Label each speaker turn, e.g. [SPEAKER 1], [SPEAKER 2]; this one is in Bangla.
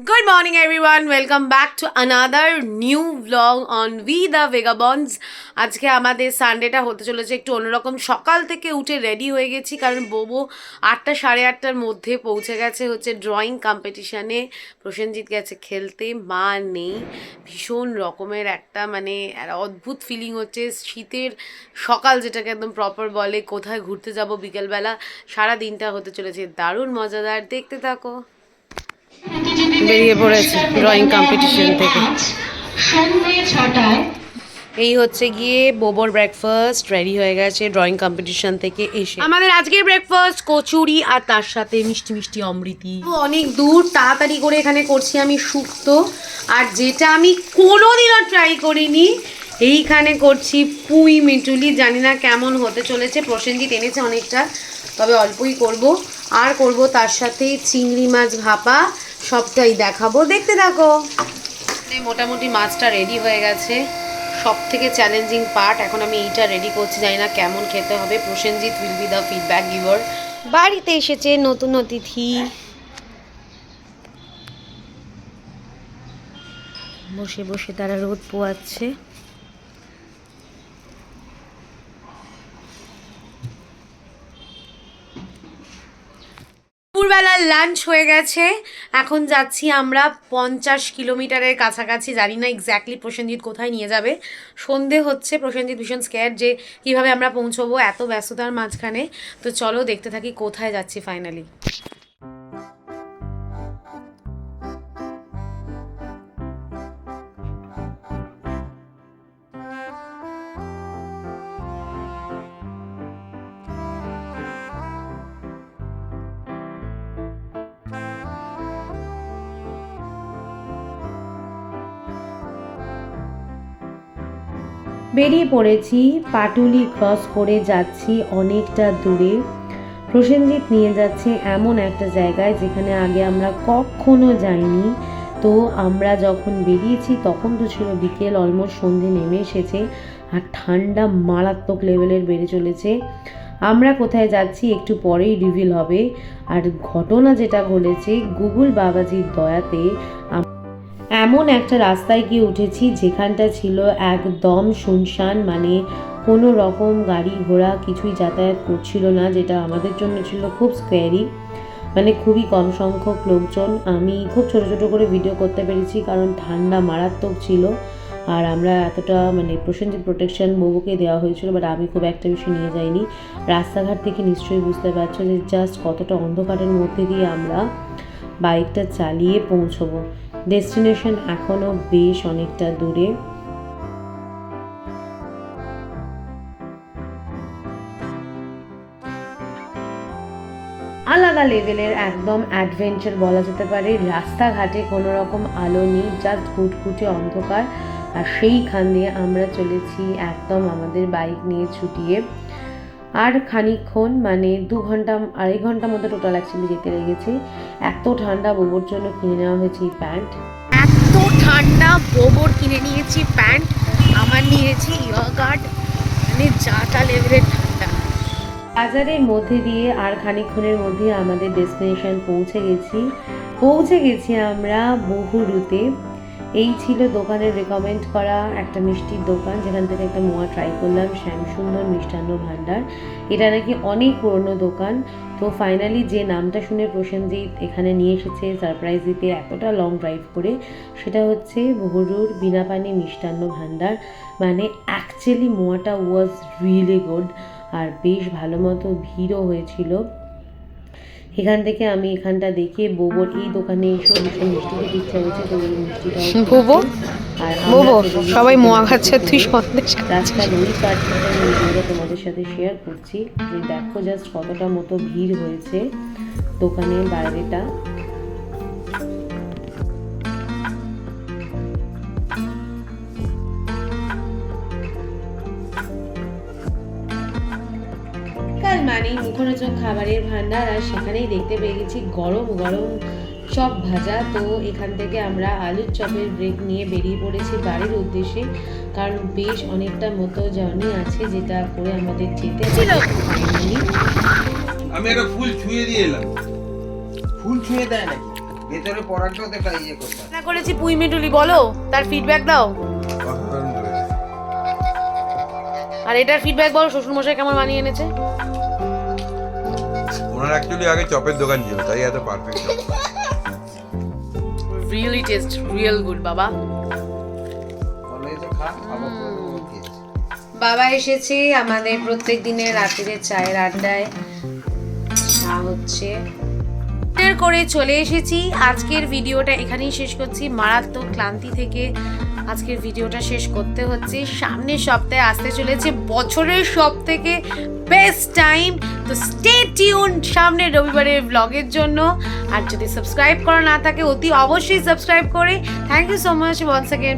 [SPEAKER 1] Good morning, everyone. Welcome back to another new vlog on We the Vagabonds. আজকে আমাদের সানডেটা হতে চলেছে একটু অন্যরকম। সকাল থেকে উঠে রেডি হয়ে গেছি কারণ বোবো আটটা সাড়ে আটটার মধ্যে পৌঁছে গেছে হচ্ছে ড্রয়িং কম্পিটিশানে প্রসেনজিৎ গেছে খেলতে মা নেই। ভীষণ রকমের একটা মানে অদ্ভুত ফিলিং হচ্ছে। শীতের সকাল যেটাকে একদম প্রপার বলে কোথায় ঘুরতে যাব বিকেলবেলা সারা দিনটা হতে চলেছে। দারুণ মজাদার। দেখতে থাকো। বেরিয়ে পড়েছে ড্রয়িং কম্পিটিশন থেকে।
[SPEAKER 2] ছটায়
[SPEAKER 1] এই হচ্ছে গিয়ে বোবর ব্রেকফাস্ট রেডি হয়ে গেছে ড্রয়িং কম্পিটিশন থেকে এসে। আমাদের আজকের ব্রেকফাস্ট কচুরি আর তার সাথে মিষ্টি মিষ্টি অমৃতি। অনেক দূর তাড়াতাড়ি করে এখানে করছি আমি শুক্তো। আর যেটা আমি কোনোদিনও ট্রাই করিনি এইখানে করছি পুঁই মিটুলি। জানি না কেমন হতে চলেছে প্রসেনজিৎ এনেছে অনেকটা তবে অল্পই করব। আর করব তার সাথে চিংড়ি মাছ ভাপা সবটাই দেখাবো। দেখতে থাকো। মোটামুটি মাছটা রেডি হয়ে গেছে। সব থেকে চ্যালেঞ্জিং পার্ট এখন আমি এইটা রেডি করছি জানি না কেমন খেতে হবে। Prosenjit will be the feedback giver বাড়িতে এসেছে নতুন অতিথি। বসে বসে তারা রোদ পোয়াচ্ছে। দুপুরবেলার লাঞ্চ হয়ে গেছে। এখন যাচ্ছি আমরা পঞ্চাশ কিলোমিটারের কাছাকাছি। জানি না এক্স্যাক্টলি প্রসেনজিৎ কোথায় নিয়ে যাবে। সন্ধে হচ্ছে, প্রসেনজিৎ ভীষণ স্কেয়ার যে কীভাবে আমরা পৌঁছবো, এত ব্যস্ততার মাঝখানে। তো চলো দেখতে থাকি কোথায় যাচ্ছি ফাইনালি বেরিয়ে পড়েছি, পাটুলি ক্রস করে যাচ্ছি অনেকটা দূরে। প্রসেনজিৎ নিয়ে যাচ্ছে এমন একটা জায়গায় যেখানে আগে আমরা কখনো যাইনি। তো আমরা যখন বেরিয়েছি তখন তো ছিল বিকেল অলমোস্ট সন্ধে নেমে এসেছে আর ঠান্ডা মারাত্মক লেভেলের বেড়ে চলেছে। আমরা কোথায় যাচ্ছি একটু পরেই রিভিল হবে। আর ঘটনা যেটা ঘটেছে, গুগল বাবাজির দয়াতে এমন একটা রাস্তায় গিয়ে উঠেছি যেখানটা ছিল একদম শুনশান মানে কোনো রকম গাড়ি ঘোড়া কিছুই যাতায়াত করছিল না, যেটা আমাদের জন্য ছিল খুব স্কোয়ারি মানে খুবই কম সংখ্যক লোকজন। আমি খুব ছোট ছোট করে ভিডিও করতে পেরেছি কারণ ঠান্ডা মারাত্মক ছিল আর আমরা এতটা মানে প্রসেনজিৎ প্রোটেকশন বউকে দেওয়া হয়েছিল বাট আমি খুব একটা বেশি নিয়ে যাইনি। রাস্তাঘাট থেকে নিশ্চয়ই বুঝতে পারছ যে জাস্ট কতটা অন্ধকারের মধ্যে দিয়ে আমরা বাইকটা চালিয়ে পৌঁছবো। ডেস্টিনেশন এখনও বেশ অনেকটা দূরে। আলাদা লেভেলের একদম অ্যাডভেঞ্চার বলা যেতে পারে। রাস্তাঘাটে কোনো রকম আলো নেই, জাস্ট ঘুটঘুটে অন্ধকার। আর সেইখান দিয়ে আমরা চলেছি একদম আমাদের বাইক নিয়ে ছুটিয়ে। আর খানিকক্ষণ মানে দু ঘণ্টা আড়াই ঘণ্টা মতো টোটাল অ্যাকচুয়ালি যেতে লেগেছে। এত ঠান্ডা বোবর জন্য কিনে নেওয়া হয়েছে এই প্যান্ট। এত ঠান্ডা বোবর কিনে নিয়েছি প্যান্ট। আমার নিয়েছি ইয়ারগার্ড মানে যাটা লেভেলের ঠান্ডা। বাজারের মধ্যে দিয়ে আর খানিকক্ষণের মধ্যে আমাদের ডেস্টিনেশন পৌঁছে গেছি। পৌঁছে গেছি আমরা বহুরুতে এই ছিল দোকানের রেকমেন্ড করা একটা মিষ্টির দোকান, যেখান থেকে একটা মোয়া ট্রাই করলাম, শ্যামসুন্দর মিষ্টান্ন ভাণ্ডার এটা নাকি অনেক পুরনো দোকান। তো ফাইনালি যে নামটা শুনে প্রসেনজিৎ এখানে নিয়ে এসেছে সারপ্রাইজ দিতে এতটা লং ড্রাইভ করে, সেটা হচ্ছে বহুরুর বিনাপানি মিষ্টান্ন ভাণ্ডার মানে অ্যাকচুয়ালি মোয়াটা ওয়াজ রিয়েলি গুড আর বেশ ভালো মতো ভিড়ও হয়েছিল। এখান থেকে আমি এখানটা দেখে বোবর এই দোকানে এসে মিষ্টি খেতে ইচ্ছা হয়েছে তো ওই মিষ্টিটা
[SPEAKER 3] বোবো? বোবো সবাই মোয়া খাচ্ছে তুই সন্দেশ
[SPEAKER 1] রাস্তার ওই পার্টটা আমি ভিডিওটা তোমাদের সাথে শেয়ার করছি। যে দেখো জাস্ট কতটা মতো ভিড় হয়েছে দোকানের বাইরেটা। মানেই মুখরোচক খাবারের ভান্ডার আর সেখানেই দেখতে পেয়ে গেছি গরম গরম চপ ভাজা। তো এখান থেকে আমরা আলুর চপের ব্রেক নিয়ে বেরিয়ে পড়েছি বাড়ির উদ্দেশ্যে কারণ বেশ অনেকটা মতো জার্নি আছে যেটা করে আমাদের যেতে
[SPEAKER 4] আমি একটা ফুল ছুঁয়ে দিয়ে এলাম। ফুল ছুঁয়ে দেয় নাকি?
[SPEAKER 3] ভেতরে পরাগটা দেখা ইয়ে করতে।
[SPEAKER 1] রান্না করেছি পুঁই মিটুলি বলো তার ফিডব্যাক দাও। আর এটার ফিডব্যাক বলো শ্বশুরমশাই কেমন বানিয়ে এনেছে?
[SPEAKER 4] ওনার অ্যাকচুয়ালি আগে চপের দোকান ছিল তাই এত perfect
[SPEAKER 1] really taste real good বাবা। বাবা এসেছে আমাদের প্রত্যেক দিনের রাত্রিরে চায়ের আড্ডায়। চা হচ্ছে। করে চলে এসেছি। আজকের ভিডিওটা এখানেই শেষ করছি। মারাত্মক ক্লান্তি থেকে আজকের ভিডিওটা শেষ করতে হচ্ছে। সামনের সপ্তাহে আসতে চলেছে। বছরের সব থেকে বেস্ট টাইম। তো স্টে টিউন সামনের রবিবারের ব্লগের জন্য। আর যদি সাবস্ক্রাইব করা না থাকে, অতি অবশ্যই সাবস্ক্রাইব করে। Thank you so much once again